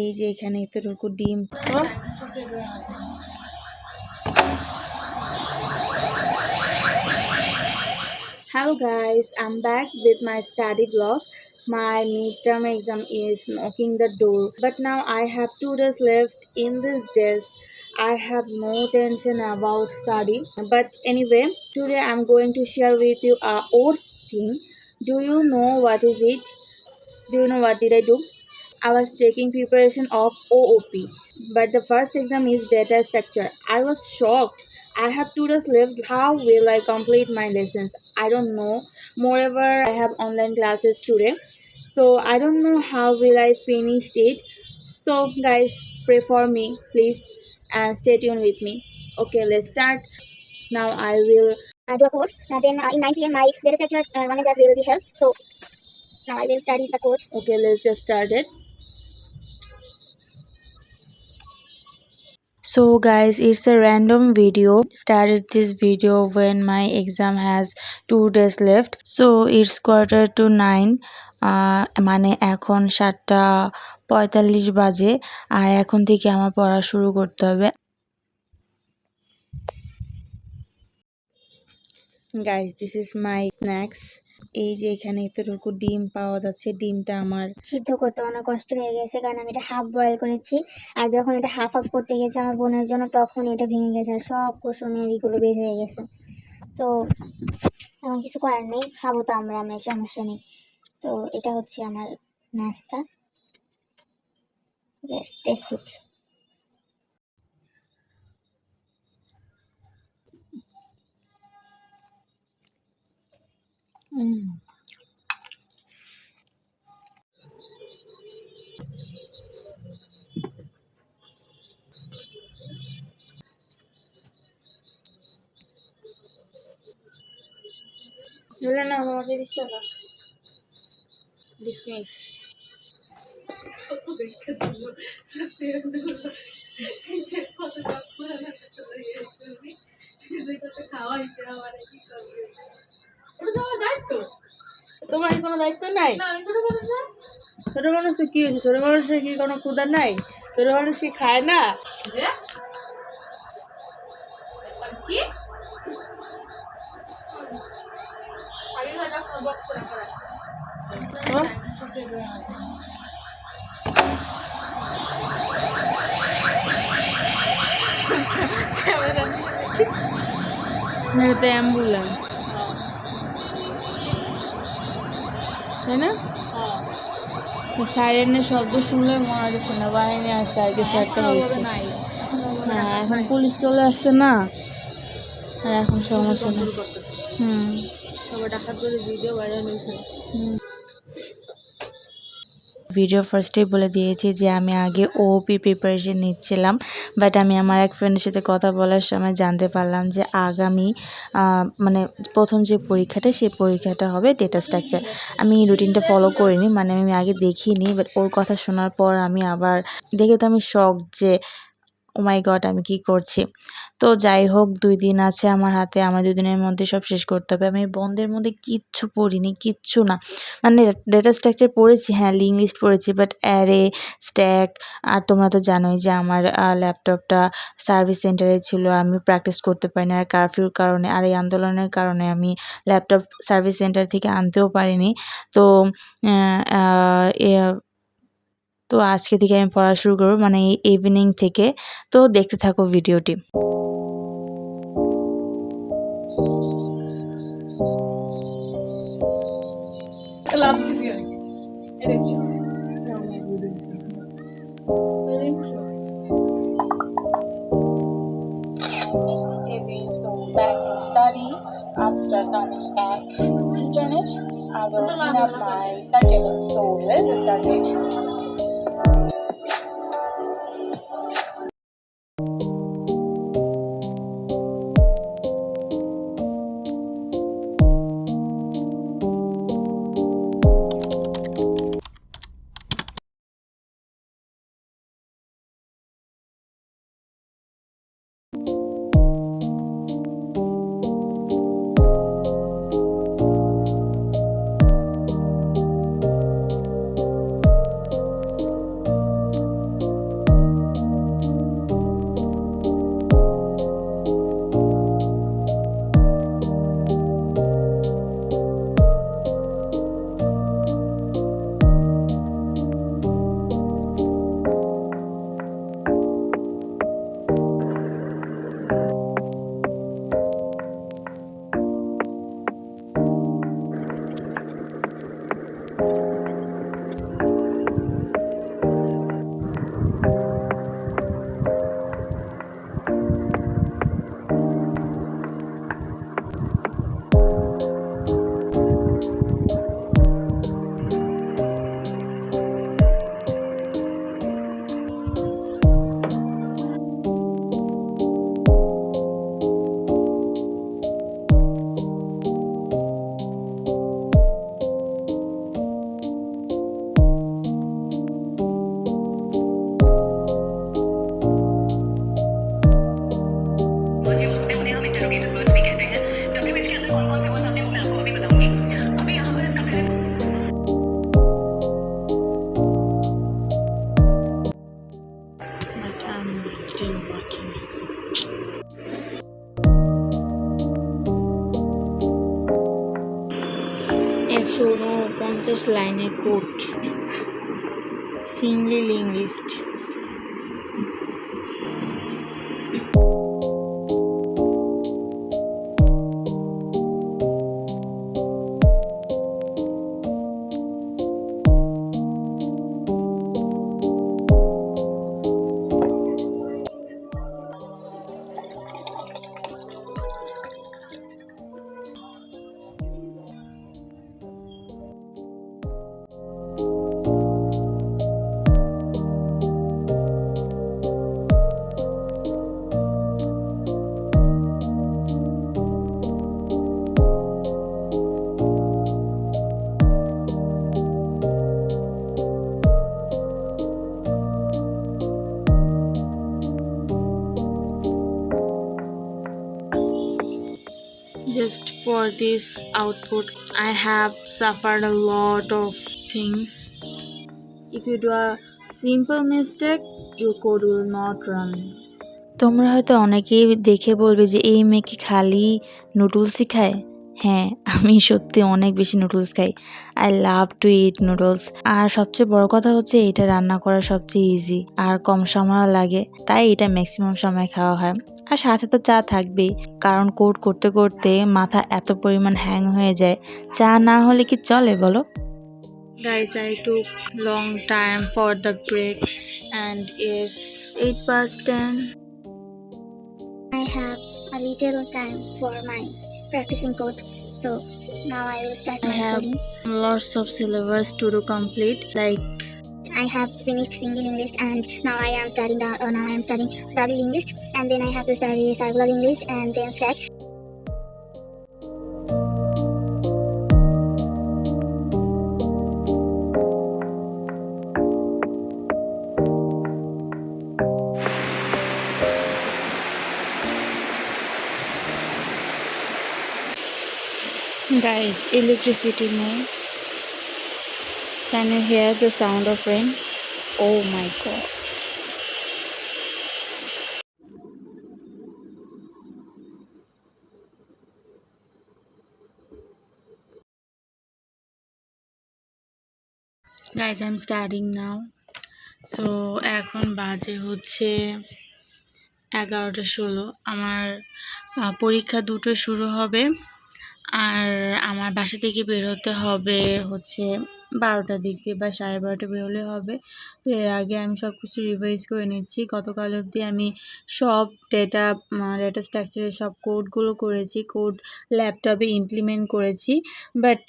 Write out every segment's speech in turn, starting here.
এই যে এখানে এতটুকু ডিম Hello guys, I'm back with my study vlog. My midterm exam is knocking the door, but now I have two days left. In these days, I have no tension about study. But anyway, today I'm going to share with you a old thing. Do you know what is it? Do you know what did I do? I was taking preparation of OOP, but the first exam is data structure. I was shocked. I have two days left. How will I complete my lessons? I don't know. Moreover, I have online classes today, so I don't know how will I finish it. So, guys, pray for me, please, and stay tuned with me. Okay, let's start. Now I will uh, do a code. Uh, then uh, in 9 pm, my data structure uh, online class will be held. So now I will study the code. Okay, let's get started. So guys, it's a random video. Started this video when my exam has two days left. So it's quarter to nine. মানে এখন সাতটা পঁয়তাল্লিশ বাজে আর এখন থেকে আমার পড়া শুরু করতে হবে guys this is my snacks এই যে এখানে এতটুকু ডিম পাওয়া যাচ্ছে, ডিমটা আমার সিদ্ধ করতে অনেক কষ্ট হয়ে গেছে, কারণ আমি এটা হাফ বয়েল করেছি। আর যখন এটা হাফ হাফ করতে গেছে আমার বোনের জন্য, তখন এটা ভেঙে গেছে আর সব কুসুমের ইগুলো বের হয়ে গেছে। তো এমন কিছু করার নেই, খাব তো আমরা, আমার সমস্যা নেই। তো এটা হচ্ছে আমার নাস্তা। Taste it um, Wala na, mamakilis ka na. Dismiss. তোমার কি কোনো দায়িত্ব নাই? ছোট মানুষ তো কি হয়েছে? ছোট মানুষের কি কোনো ক্ষুদা নাই? ছোট মানুষ কি খায় না? না, এটা অ্যাম্বুলেন্স তাই না? সাইরেনের শব্দ শুনলে মনে হয় না সেনাবাহিনী আসছে আর কিছু একটা হয়েছে। হ্যাঁ এখন পুলিশ চলে আসছে না? আর এখন সমস্যা নেই। হুম। ভিডিও ফার্স্টেই বলে দিয়েছি যে আমি আগে ওপি প্রিপারেশন নিচ্ছিলাম বাট আমি আমার এক ফ্রেন্ডের সাথে কথা বলার সময় জানতে পারলাম যে আগামী মানে প্রথম যে পরীক্ষাটা, সেই পরীক্ষাটা হবে ডেটা স্ট্রাকচার আমি রুটিনটা ফলো করিনি মানে আমি আগে দেখিনি বাট ওর কথা শোনার পর আমি আবার, দেখে তো আমি শখ যে ও মাই গড আমি কি করছি? তো যাই হোক, দুই দিন আছে আমার হাতে, আমার দুই দিনের মধ্যে সব শেষ করতে হবে। আমি বন্ধের মধ্যে কিচ্ছু পড়িনি, কিচ্ছু না। মানে ডেটা স্ট্রাকচার পড়েছি হ্যাঁ লিঙ্ক লিস্ট পড়েছি বাট অ্যারে স্ট্যাক আর তোমরা তো জানোই যে আমার ল্যাপটপটা সার্ভিস সেন্টারে ছিল, আমি প্র্যাকটিস করতে পারিনি, আর কারফিউর কারণে, আর এই আন্দোলনের কারণে আমি ল্যাপটপ সার্ভিস সেন্টার থেকে আনতেও পারিনি। তো তো আজকে থেকে আমি পড়া শুরু করব মানে ইভিনিং থেকে। তো দেখতে থাকো ভিডিওটি। so টেন বাকি একশো উনপঞ্চাশ লাইনের code. Single English just for this output i have suffered a lot of things if you do a simple mistake your code will not run তোমরা হয়তো অনেকেই দেখে বলবে যে এই মেয়ে কি খালি নুডলসই খায় হ্যাঁ আমি সত্যি অনেক বেশি নুডলস খাই। I love to eat noodles আর সবচেয়ে বড় কথা হচ্ছে এটা রান্না করা সবচেয়ে ইজি আর কম সময়ও লাগে তাই এটা ম্যাক্সিমাম সময় খাওয়া হয়। আর সাথে তো চা থাকবেই কারণ কোড করতে করতে মাথা এত পরিমাণ হ্যাং হয়ে যায়। চা না হলে কি চলে বলো? Guys, I took long time for the break and it's 8 past 10. I have a little time for my practicing code. So now I will start I my have coding. lots of syllabus to do complete like I have finished single English and now I am studying uh, now I am studying double English and then I have to study circular English and then stack. Guys electricity no can you hear the sound of rain oh my god guys i'm studying now so এখন বাজে হচ্ছে এগারোটা ষোলো আমার পরীক্ষা দুটো শুরু হবে আর আমার বাসা থেকে বের হতে হবে হচ্ছে বারোটার দিক দিয়ে বা সাড়ে বারোটা বেরোলে হবে। তো এর আগে আমি সব কিছু রিভাইজ করে নিচ্ছি। গতকাল অবধি আমি সব ডেটা ডেটা স্ট্রাকচারের সব কোডগুলো করেছি কোড ল্যাপটপে ইমপ্লিমেন্ট করেছি। বাট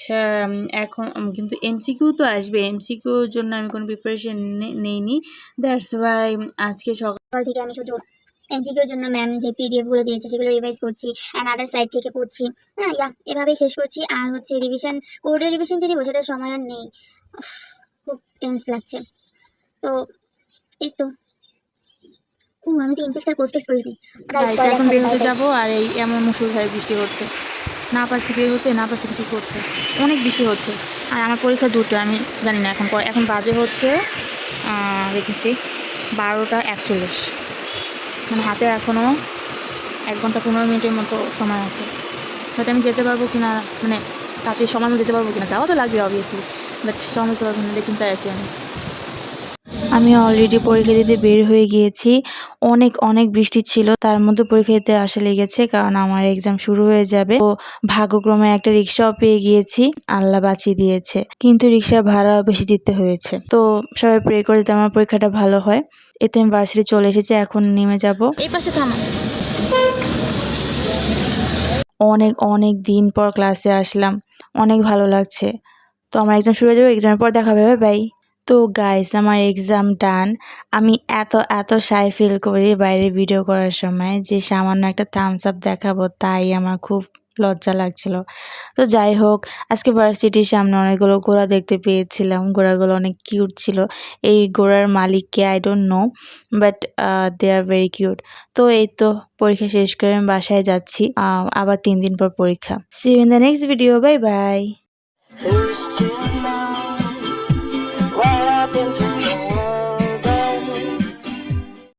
এখন উম, কিন্তু এমসিকিউ তো আসবে। এমসিকিউর জন্য আমি কোনো প্রিপারেশন নেইনি। দ্যাটস ওয়াই আজকে সকাল থেকে আমি শুধু এমসিকিউর জন্য ম্যাম যে পিডিএফগুলো দিয়েছে সেগুলো রিভাইজ করছি অ্যান্ড আদার সাইড থেকে পড়ছি। হ্যাঁ ইয়া এভাবেই শেষ করছি। আর হচ্ছে রিভিশন কোডের রিভিশন যে দিব সেটা সময় আর নেই। খুব টেন্স লাগছে। তো এই তো। ও আমি তো ইনফেক্সার পোস্ট টেক্স করিনি। Guys, Guys, পরে এখন বের হতে. যাব আর এই এমন মুসুলধারে বৃষ্টি হচ্ছে। না পারছি বের হতে না পারছি কিছু করতে। অনেক বৃষ্টি হচ্ছে। আর আমার পরীক্ষা দুটো আমি জানি না এখন এখন বাজে হচ্ছে দেখেছি বারোটা একচল্লিশ। মানে হাতে এখনও এক ঘণ্টা পনেরো মিনিটের মতো সময় আছে। বাট আমি যেতে পারব কিনা মানে তাতে সময় যেতে পারব কিনা যাওয়া তো লাগবে অবভিয়াসলি বাট সময় যেতে পারব না চিন্তায় আছি আমি। আমি অলরেডি পরীক্ষা দিতে বের হয়ে গিয়েছি। অনেক অনেক বৃষ্টি ছিল, তার মধ্যে পরীক্ষা দিতে আসা লেগেছে, কারণ আমার এক্সাম শুরু হয়ে যাবে। তো ভাগ্যক্রমে একটা রিক্সাও পেয়ে গিয়েছি, আল্লাহ বাঁচিয়ে দিয়েছে। কিন্তু রিক্সা ভাড়া বেশি দিতে হয়েছে। তো সবাই প্রে করে আমার পরীক্ষাটা ভালো হয়। এতে আমি চলে এসেছি এখন নেমে যাব। এই পাশে থামো। অনেক অনেক দিন পর ক্লাসে আসলাম। অনেক ভালো লাগছে। তো আমার এক্সাম শুরু হয়ে যাবে এক্সামের পর দেখা হবে বাই তো গাইস আমার এক্সাম ডান আমি এত এত সাই ফিল করি বাইরে ভিডিও করার সময় যে সামান্য একটা থামস আপ দেখাবো তাই আমার খুব লজ্জা লাগছিল। তো যাই হোক, আজকে ভার্সিটির সামনে অনেকগুলো ঘোড়া দেখতে পেয়েছিলাম। ঘোড়াগুলো অনেক কিউট ছিল। এই ঘোড়ার মালিককে I don't know but they are very cute তো এই তো পরীক্ষা শেষ করে আমি বাসায় যাচ্ছি। আবার তিন দিন পর পরীক্ষা। See in the next video bye bye